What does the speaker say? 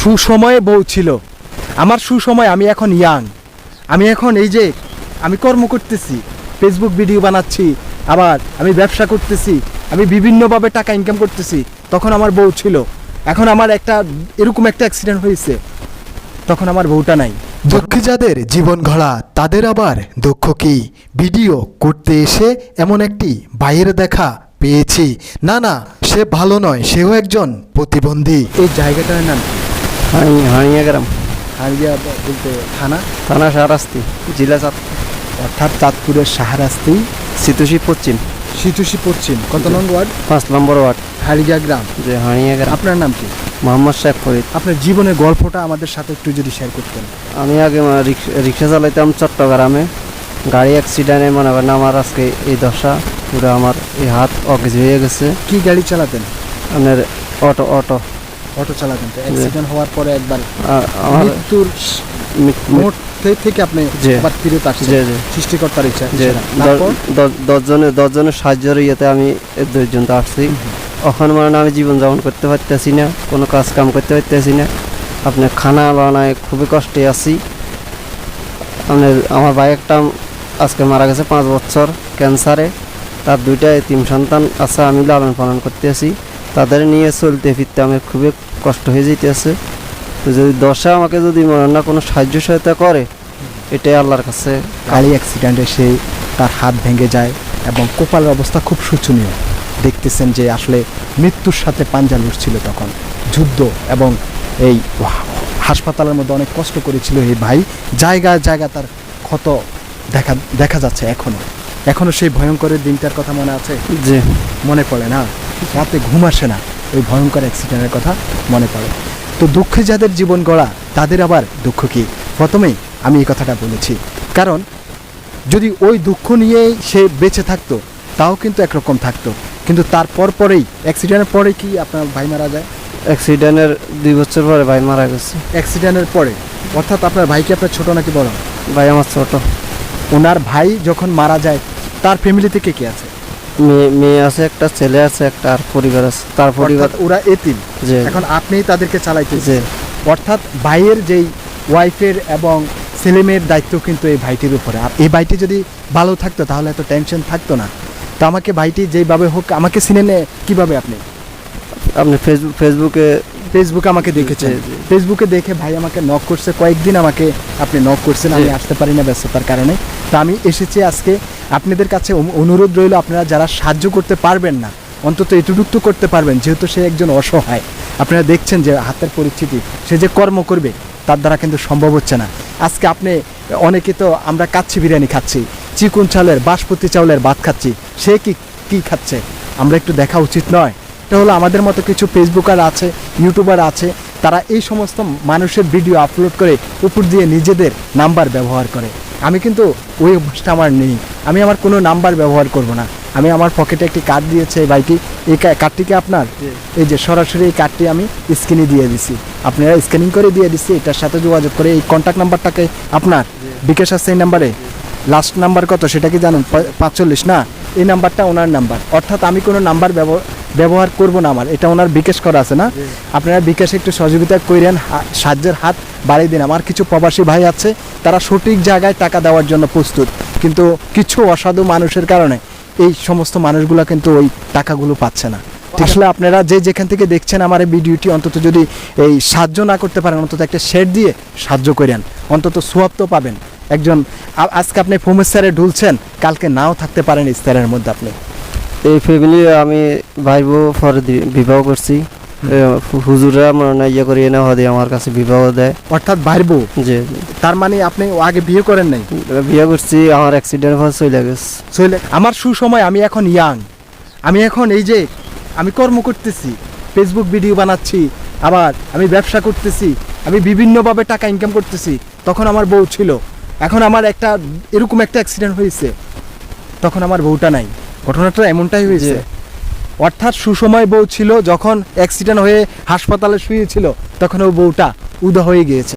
সুসময়ে বউ ছিল। আমার সুসময় আমি এখন ইয়াং আমি এখন এই যে আমি কর্ম করতেছি ফেসবুক ভিডিও বানাচ্ছি আবার আমি ব্যবসা করতেছি আমি বিভিন্নভাবে টাকা ইনকাম করতেছি তখন আমার বউ ছিল। এখন আমার একটা এরকম একটা অ্যাক্সিডেন্ট হয়েছে। তখন আমার বউটা নাই। দুঃখী যাদের জীবন ঘোড়া তাদের আবার দুঃখ কি? ভিডিও করতে এসে এমন একটি বাইরের দেখা পেয়েছি। না না সে ভালো নয় সেও একজন প্রতিবন্ধী। এই জায়গাটার নাম হানিয়া গ্রাম হারিয়া বলতে থানা? থানা শাহরাস্তি। জেলা চাঁদ অর্থাৎ চাঁদপুরের সাহারাস্তি সিতুশি পশ্চিম। সিটুসি পশ্চিম। কত নং ওয়ার্ড? পাঁচ নম্বর ওয়ার্ড। হারিয়া গ্রাম। যে হানিয়া গ্রাম। আপনার নাম কি? মোহাম্মদ শেখ ফরিদ। আপনার জীবনের গল্পটা আমাদের সাথে একটু যদি শেয়ার করতেন। আমি আগে রিক্সা রিক্সা চালাইতাম চট্টগ্রামে। গাড়ি অ্যাক্সিডেন্টে মনে করেন আমার আজকে এই দশা পুরো আমার এই হাত অকেজ হয়ে গেছে। কি গাড়ি চালাতেন? আপনার অটো অটো। অটো চালাতেন তো। অ্যাক্সিডেন্ট হওয়ার পরে একবার মৃত্যুর স- মি- মি- মোড় থে- থেকে আপনি আবার ফিরত আসছেন সৃষ্টিকর্তার ইচ্ছা। দশজনের দশজনের সাহায্যের ইয়েতে আমি এ পর্যন্ত আসছি। এখন মানে আমি জীবনযাপন করতে পারতেছি না কোনো কাজ কাম করতে পারতেছি না। আপনার খানা বানায় খুবই কষ্টে আছি। আপনার আমার ভাই একটা আজকে মারা গেছে পাঁচ বছর ক্যান্সারে। তার দুইটা তিন সন্তান আছে আমি লালন পালন করতে আছি তাদের নিয়ে চলতে ফিরতে আমি খুবই কষ্ট হয়ে যেতেছে তো যদি দশা আমাকে যদি না কোনো সাহায্য সহায়তা করে এটাই আল্লাহর কাছে গাড়ি অ্যাক্সিডেন্টে সে তার হাত ভেঙে যায় এবং কোপালের অবস্থা খুব শোচনীয়। দেখতেছেন যে আসলে মৃত্যুর সাথে পাঞ্জা লড়ছিল তখন। যুদ্ধ এবং এই হাসপাতালের মধ্যে অনেক কষ্ট করেছিল এই ভাই। জায়গায় জায়গা তার ক্ষত দেখা দেখা যাচ্ছে এখনও। এখনও সেই ভয়ঙ্করের দিনটার কথা মনে আছে? যে মনে পড়ে না? রাতে ঘুম আসে না। ওই ভয়ঙ্কর অ্যাক্সিডেন্টের কথা মনে পড়ে। তো দুঃখে যাদের জীবন গড়া তাদের আবার দুঃখ কী? প্রথমেই আমি এই কথাটা বলেছি। কারণ যদি ওই দুঃখ নিয়েই সে বেঁচে থাকতো তাও কিন্তু একরকম থাকতো। কিন্তু তারপর পরেই অ্যাক্সিডেন্টের পরে কি আপনার ভাই মারা যায়? অ্যাক্সিডেন্টের দুই বছর পরে ভাই মারা গেছে। অ্যাক্সিডেন্টের পরে? অর্থাৎ আপনার ভাই কি আপনার ছোট নাকি বড়? ভাই আমার ছোট। ওনার ভাই যখন মারা যায় তার ফ্যামিলি থেকে কে আছে? মেয়ে মেয়ে আছে একটা ছেলে আছে একটা আর পরিবার আছে। তার পরিবার ওরা এতিম। এখন আপনিই তাদেরকে চালাইতেছেন যে অর্থাৎ ভাইয়ের যেই ওয়াইফের এবং ছেলেমেয়ের দায়িত্ব কিন্তু এই ভাইটির উপরে। আর এই ভাইটি যদি ভালো থাকতো তাহলে এত টেনশন থাকতো না। তো আমাকে ভাইটি যেইভাবে হোক আমাকে চিনে নে কীভাবে আপনি? আপনি ফেসবুক ফেসবুকে ফেসবুকে আমাকে জি। ফেসবুকে দেখে ভাই আমাকে নক করছে। কয়েকদিন আমাকে আপনি নক করছেন। আমি আসতে পারি না ব্যস্ততার কারণে। তো আমি এসেছি আজকে আপনাদের কাছে অনুরোধ রইল, আপনারা যারা সাহায্য করতে পারবেন না, অন্তত এটুকু তো করতে পারবেন, যেহেতু সে একজন অসহায়। আপনারা দেখছেন যে হাতের পরিস্থিতি, সে যে কর্ম করবে, তার দ্বারা কিন্তু সম্ভব হচ্ছে না। আজকে আপনি, অনেকে তো আমরা কাচ্ছি বিরিয়ানি খাচ্ছি, চিকুন চাউলের বাসপতি চাউলের ভাত খাচ্ছি, সে কি কি খাচ্ছে? আমরা একটু দেখা উচিত নয়। এটা হলো আমাদের মতো কিছু ফেসবুকার আছে, ইউটিউবার আছে, তারা এই সমস্ত মানুষের ভিডিও আপলোড করে, উপর দিয়ে নিজেদের নাম্বার ব্যবহার করে। আমি কিন্তু ওই অভ্যাসটা আমার নেই। আমি আমার কোনো নাম্বার ব্যবহার করব না। আমি আমার পকেটে একটি কার্ড দিয়েছে এই ভাইটি এই কা- কার্ডটি কি আপনার? এই যে সরাসরি এই কার্ডটি আমি স্ক্রিনে দিয়ে দিছি। আপনারা স্ক্যানিং করে দিয়ে দিচ্ছি এটার সাথে যোগাযোগ করে এই কন্ট্যাক্ট নাম্বারটাকে আপনার বিকাশ আছে এই নাম্বারে লাস্ট নাম্বার কত সেটা কি জানেন? পাঁচচল্লিশ না? এই নাম্বারটা ওনার নাম্বার অর্থাৎ আমি কোনো নাম্বার ব্যবহার করব না আমার এটা ওনার বিকাশ করা আছে না? আপনারা বিকাশে একটু সহযোগিতা করেন সাহায্যের হাত বাড়িয়ে দিন। আমার কিছু প্রবাসী ভাই আছে তারা সঠিক জায়গায় টাকা দেওয়ার জন্য প্রস্তুত। কিন্তু কিছু অসাধু মানুষের কারণে এই সমস্ত মানুষগুলো কিন্তু ওই টাকাগুলো পাচ্ছে না। আসলে আপনারা যে যেখান থেকে দেখছেন আমার এই ভিডিওটি অন্তত যদি এই সাহায্য না করতে পারেন, অন্তত একটা শেড দিয়ে সাহায্য করেন অন্তত সোয়াব তো পাবেন। একজন আজকে আপনি ফোমের স্যারে ঢুলছেন, কালকে নাও থাকতে পারেন ইস্তারের মধ্যে আপনি। এই ফ্যামিলি আমি ভাই পরে বিবাহ করছি। এ, হু- হুজুররা মনে হয় ইয়ে করিয়ে নেওয়া দিয়ে আমার কাছে বিবাহ দেয়। অর্থাৎ বাইরবো যে তার মানে আপনি আগে বিয়ে করেন নাই? বিয়ে করছি আমার অ্যাক্সিডেন্ট পর চলে গেছে। সইলে আমার সুসময় আমি এখন ইয়াং আমি এখন এই যে আমি কর্ম করতেছি ফেসবুক ভিডিও বানাচ্ছি আবার আমি ব্যবসা করতেছি আমি বিভিন্নভাবে টাকা ইনকাম করতেছি তখন আমার বউ ছিল। এখন আমার একটা এরকম একটা অ্যাক্সিডেন্ট হয়েছে তখন আমার বউটা নাই। ঘটনাটা এমনটাই হয়েছে। জি। অর্থাৎ সুসময় বউ ছিল, যখন অ্যাক্সিডেন্ট হয়ে হাসপাতালে শুয়েছিল, তখন ও বউটা উদা হয়ে গিয়েছে।